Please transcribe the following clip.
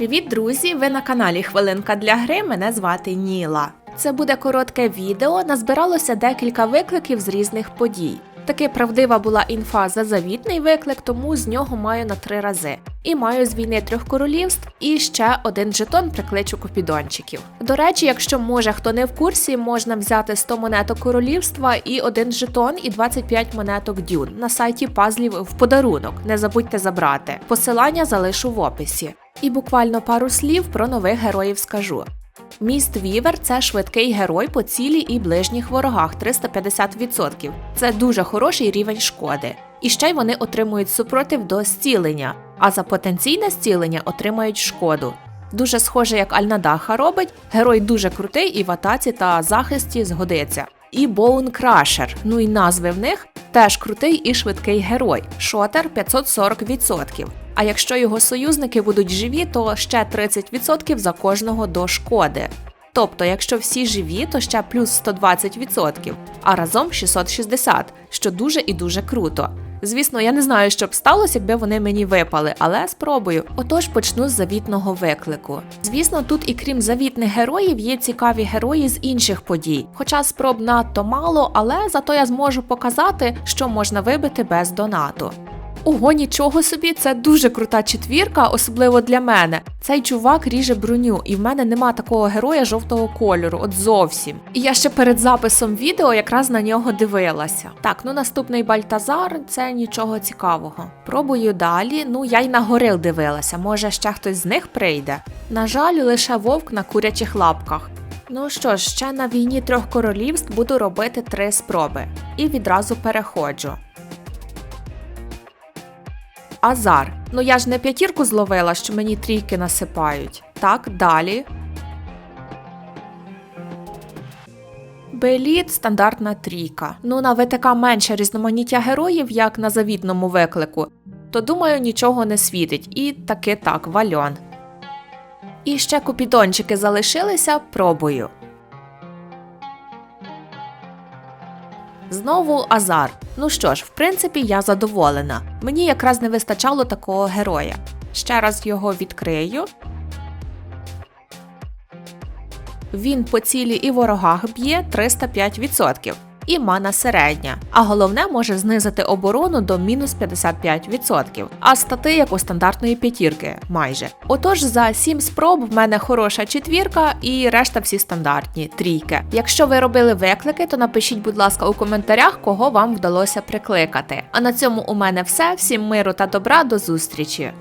Привіт, друзі! Ви на каналі Хвилинка для гри. Мене звати Ніла. Це буде коротке відео. Назбиралося декілька викликів з різних подій. Таки правдива була інфа за завітний виклик, тому з нього маю на три рази. І маю з війни трьох королівств і ще один жетон прикличу купідончиків. До речі, якщо може хто не в курсі, можна взяти 100 монеток королівства і один жетон і 25 монеток дюн на сайті пазлів в подарунок. Не забудьте забрати. Посилання залишу в описі. І буквально пару слів про нових героїв скажу. Міст Вівер це швидкий герой по цілі і ближніх ворогах 350%. Це дуже хороший рівень шкоди. І ще й вони отримують супротив до зцілення, а за потенційне зцілення отримають шкоду. Дуже схоже, як Альнадаха робить, герой дуже крутий і в атаці та захисті згодиться. І Боун Крашер, ну і назви в них теж крутий і швидкий герой. Шотер 540%. А якщо його союзники будуть живі, то ще 30% за кожного до шкоди. Тобто, якщо всі живі, то ще плюс 120%, а разом 660, що дуже і дуже круто. Звісно, я не знаю, що б сталося, якби вони мені випали, але спробую. Отож почну з завітного виклику. Звісно, тут і крім завітних героїв є цікаві герої з інших подій. Хоча спроб надто мало, але зато я зможу показати, що можна вибити без донату. Ого, нічого собі, це дуже крута четвірка, особливо для мене. Цей чувак ріже броню, і в мене нема такого героя жовтого кольору, от зовсім. І я ще перед записом відео якраз на нього дивилася. Так, ну наступний Бальтазар це нічого цікавого. Пробую далі. Ну я й на горил дивилася, може ще хтось з них прийде. На жаль, лише вовк на курячих лапках. Ну що ж, ще на війні трьох королівств буду робити три спроби. І відразу переходжу. Азар. Ну я ж не п'ятірку зловила, що мені трійки насипають. Так, далі. Беліт стандартна трійка. Ну на ВТК менше різноманіття героїв, як на завітному виклику, то думаю, нічого не світить. І таки так, вальон. І ще купідончики залишилися, пробую. Знову Азар. Ну що ж, в принципі, я задоволена. Мені якраз не вистачало такого героя. Ще раз його відкрию. Він по цілі і ворогах б'є 305%. І мана середня. А головне може знизити оборону до мінус 55%. А стати як у стандартної п'ятірки майже. Отож, за 7 спроб в мене хороша четвірка і решта всі стандартні трійки. Якщо ви робили виклики, то напишіть, будь ласка, у коментарях, кого вам вдалося прикликати. А на цьому у мене все. Всім миру та добра, до зустрічі!